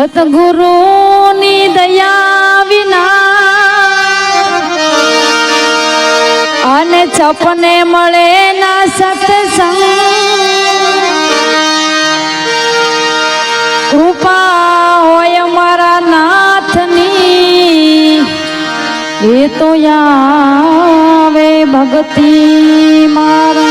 સતગુરુની દયા વિના અને છપને મળે ના સત્સંગ કૃપા હોય મારા નાથની એ તો યાવે ભક્તિ મારા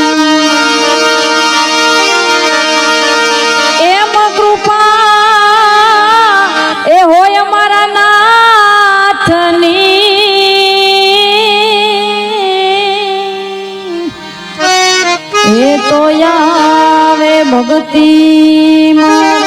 આવે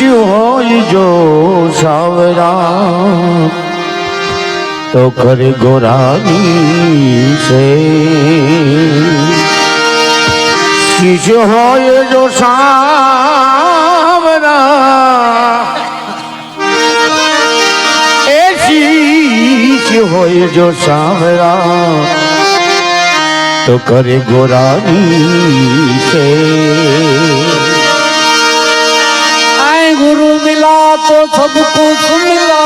શીશ હોય જો સાવરા, તો કરે ગોરાની છે. શીશ હોય જો સાવરા, એ શીશ હોય જો સાવરા, તો કરે ગોરાની છે. सब कुछ मिला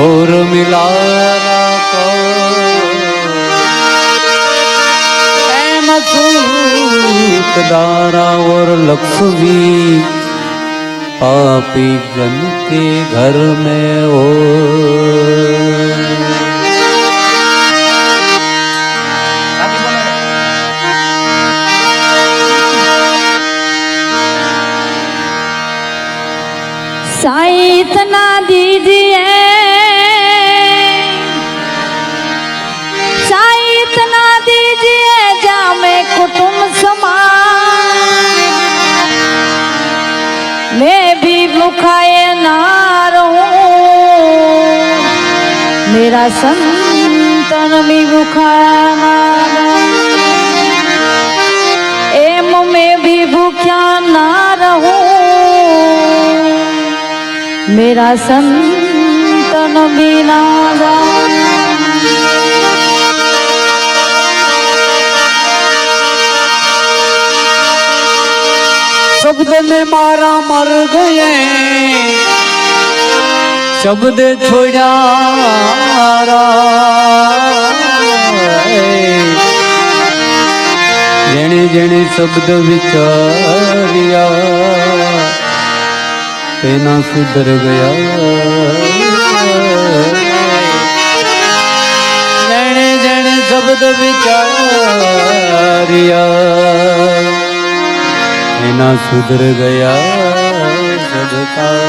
और मिला दारा और लक्ष्मी पापी जन के घर में हो। साईं इतना दीजिए साईं इतना दीजिए जा मैं कुटुंब समान मैं भी भूखाए ना रहूं मेरा संतन भी भूखाया ना रहे। एम में भी भूख्या ना मेरा संतन बिना शब्द में मारा मर गए शब्द छोड़ा જેણે જેણે શબ્દ વિચાર્યા તેના સુધર ગયા. જેણે જેણે શબ્દ વિચાર્યા એના સુધર ગયા સદકા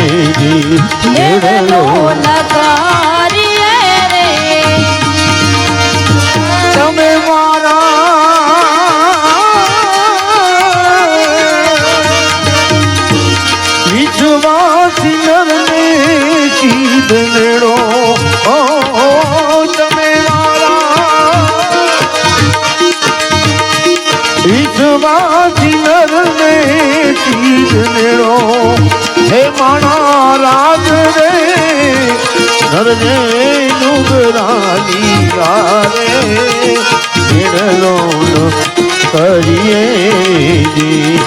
ఏది ఎడలో నగ જી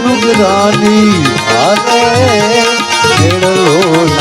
હે નુગરાની હારે ખેડલો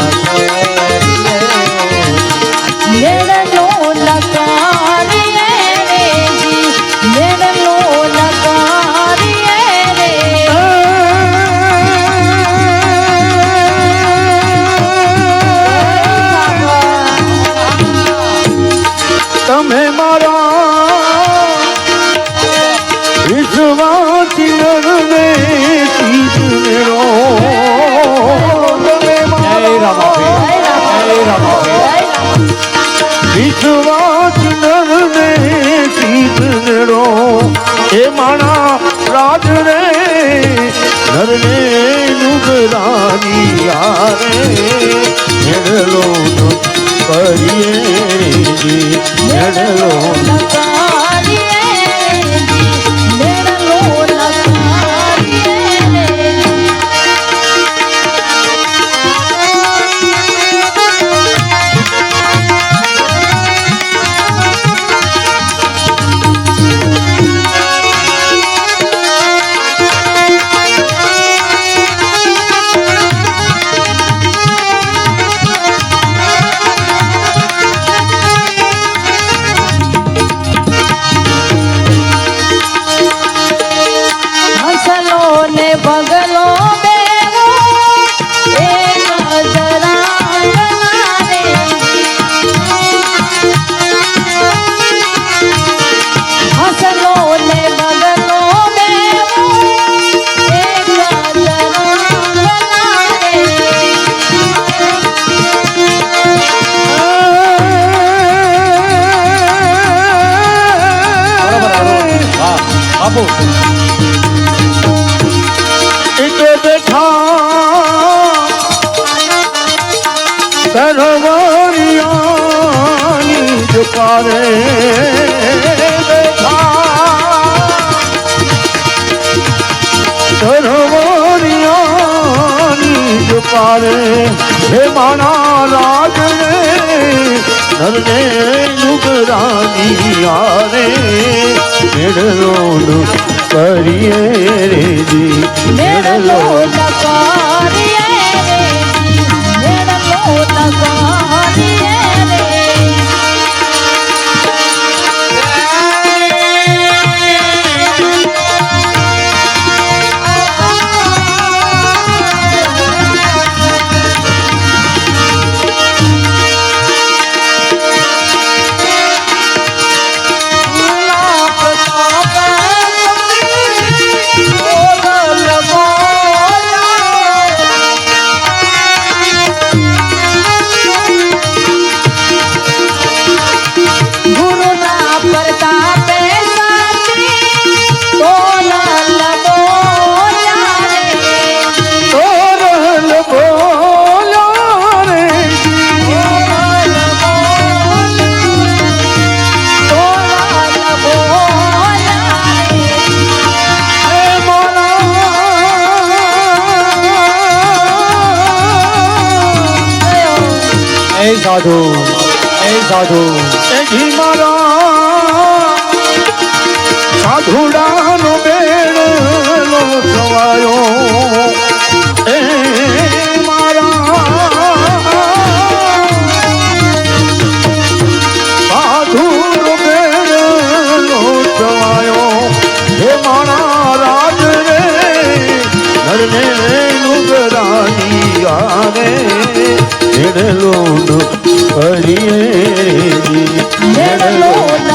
હેડલો પડીએ હેડલો નકા એ સાધુ એ સાધુ. એ ઘી મારા સાધુડાનો બેડો સવાયો. એ મારા, સાધુનો બેડો સવાયો. હે મારા રાજ રે ઘરને નુગરાની આવે ಎಡಲೋನು ಹರಿಯೇ ಎಡಲೋನ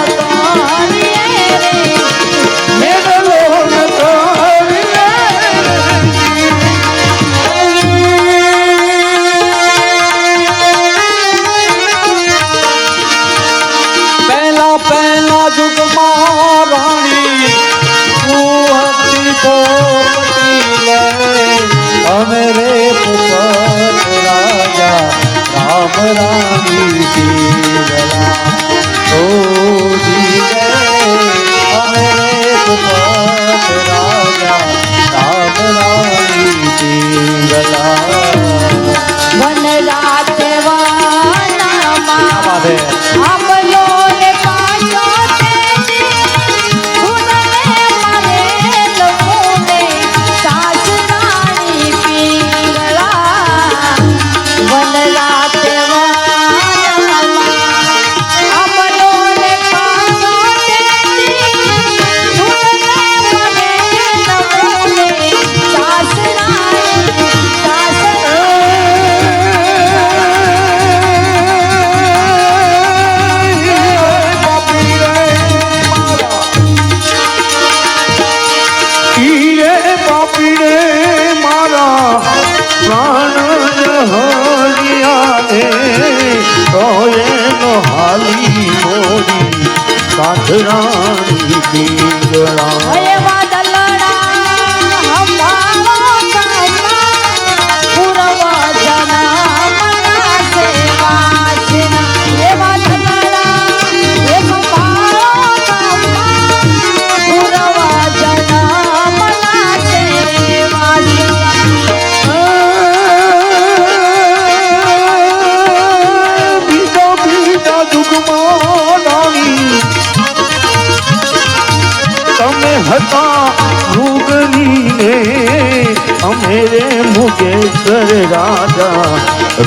સુંદર રાજા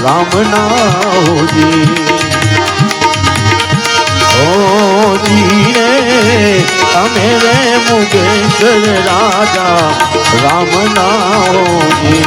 રામ નાવજી રે તમે રે મુગેશ્વર રાજા રામ નાવજી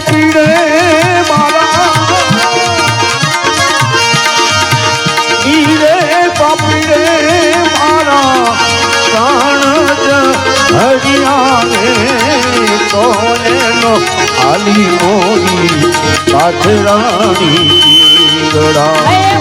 પીડે મારા. પીડે મારા. પ્રાણ હરિયાને કોને નો હાલી મોરી કાઠરાણી પીડડા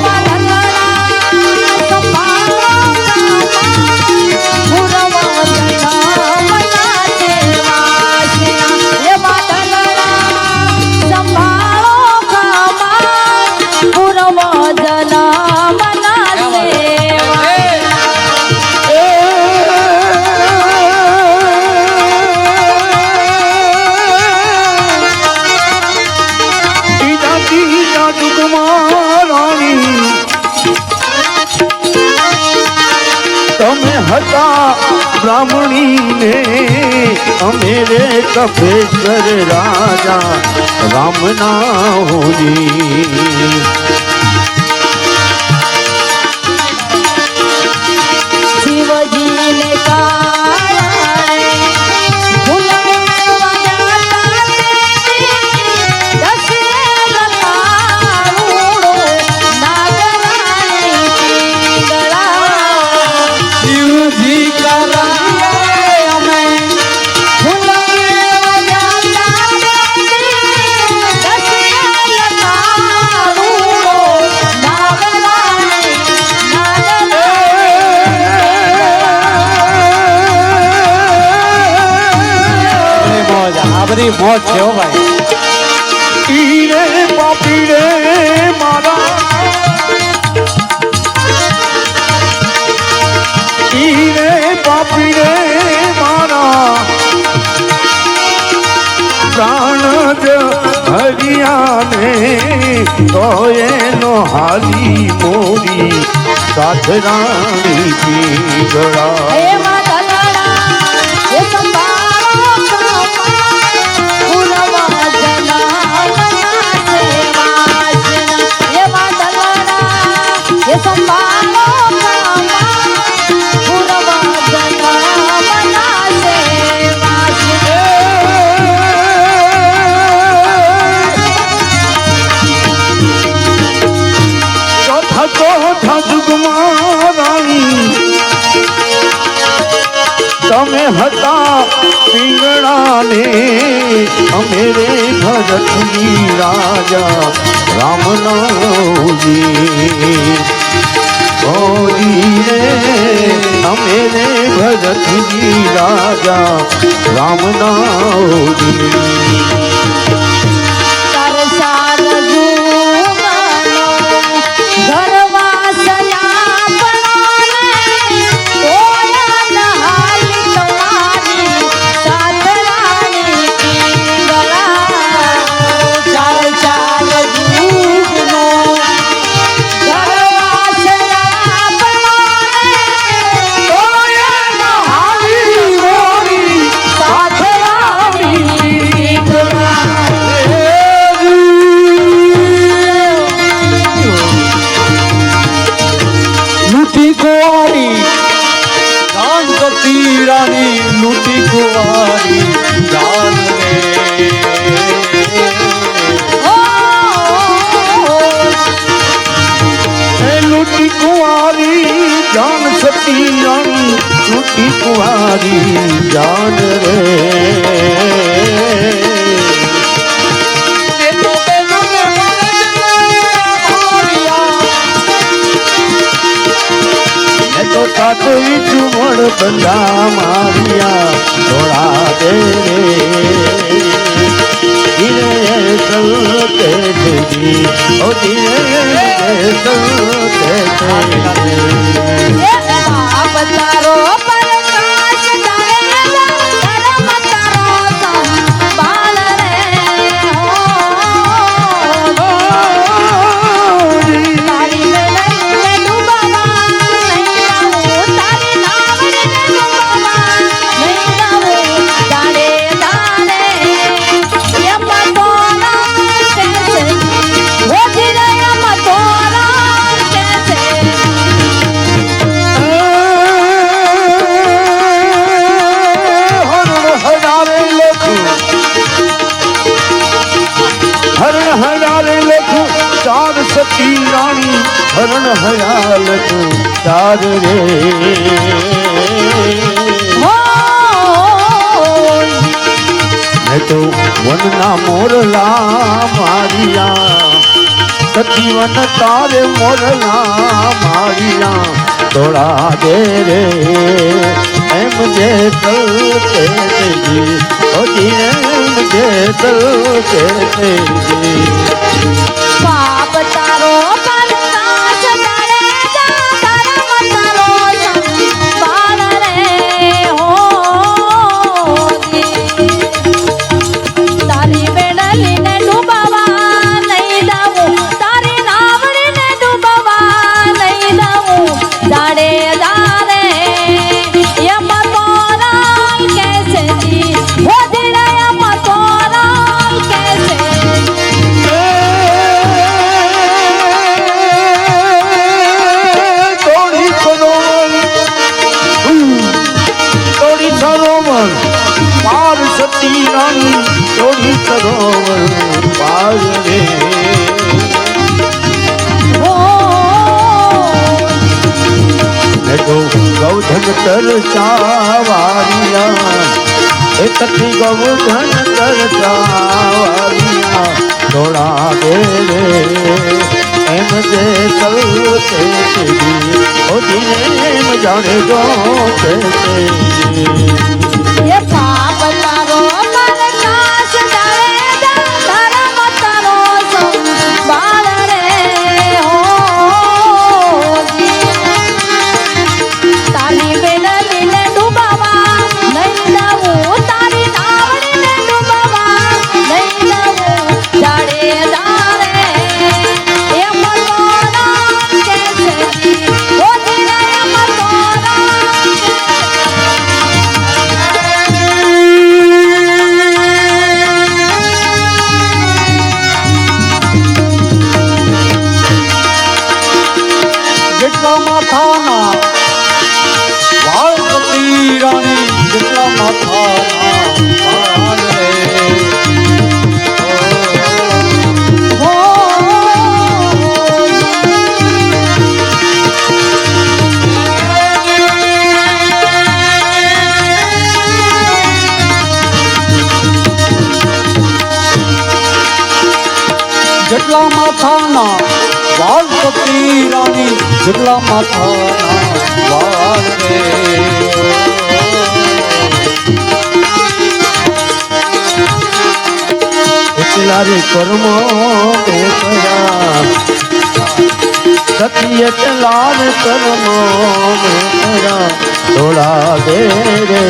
હતા બ્રાહ્મણીને. અમે રે કપેશ્વર રાજા રામના હોની મોજ છે હો ભાઈ. પીરે પીરે મારા. પીરે પીરે મારા. પ્રાણ જ હરિયાને તો એનો હાલી મોરી. સાધરાણી પીગળા હતા પિંગળાને અમે રે ભરતની રાજા રામનાજી ગોરી રે અમે રે ભરતની રાજા રામનાજી તુલસી કુમારી જાન રે કુંવારી જાન સતી રાણી છૂટી કુંવારી જાન રે મોડ બધા મારિયા ધોળા દે દિને સંતે થઈ ઓ રે એમ જે તલકે પાપ તારો ધન તરસાવારિયા એકથી ગૌ ધન તરસાવારિયા દોડા દેવે એમ જાણે જો જેટલા માથાના વાળ એટલારી કર્મો કયા સતી એટલા કર્મો કયા ધોળા દે રે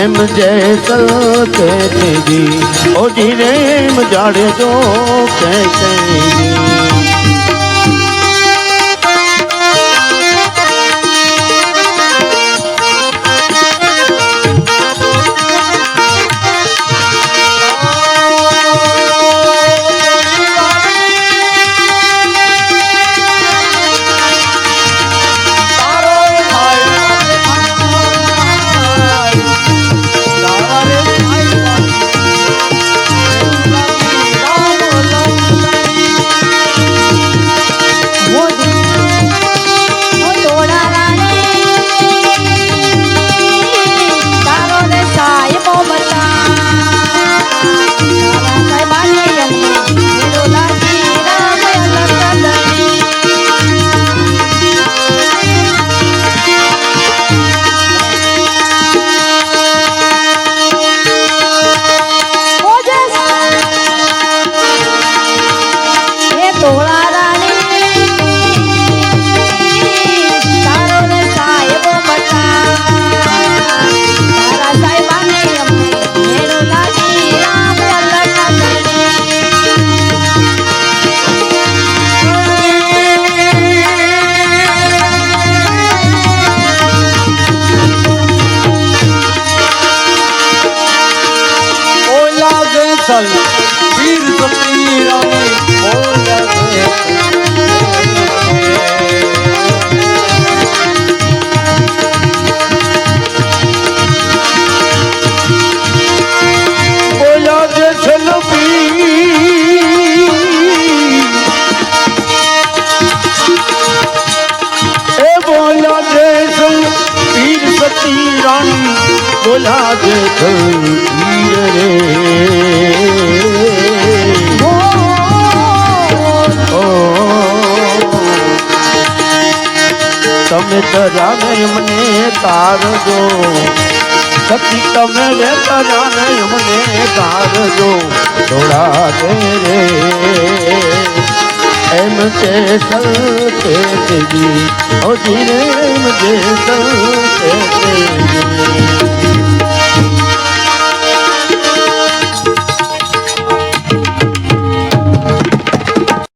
એમ જે સલ કે ઓ ધીરે એમ જાડે જો કે તરાને મને તારજો સતી તમે રે તરાને મને તારજો થોડા રે. એમ કે સલતે તેજી. ઓ જીને એમ કે સલ કે તેજી.